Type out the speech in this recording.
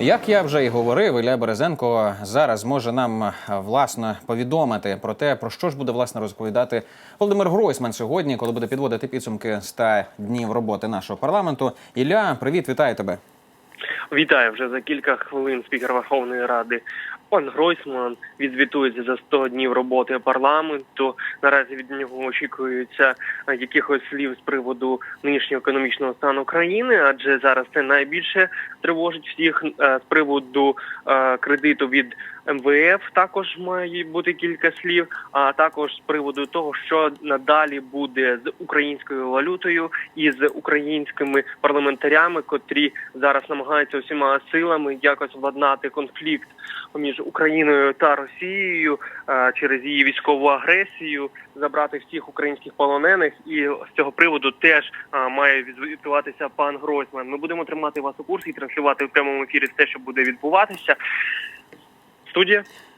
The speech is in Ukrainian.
Як я вже і говорив, Ілля Березенко зараз може нам е, власне повідомити про те, про що ж буде власне розповідати Володимир Гройсман сьогодні, коли буде підводити підсумки 100 днів роботи нашого парламенту. Ілля, привіт, вітаю тебе. Вітаю вже за кілька хвилин спікер Верховної Ради. Пан Гройсман відзвітується за 100 днів роботи парламенту. Наразі від нього очікується е, якихось слів з приводу нинішнього економічного стану країни, адже зараз це найбільше тривожить всіх Е, з приводу е, кредиту від МВФ. Також має бути кілька слів. А також з приводу того, що надалі буде з українською валютою і з українськими парламентарями, котрі зараз намагаються усіма силами якось владнати конфлікт між Україною та Росією е, через її військову агресію, забрати всіх українських полонених. І з цього приводу теж е, має відзвітуватися пан Гройсман. Ми будемо тримати вас у курсі і транслювати в прямому ефірі все, що буде відбуватися. Студія.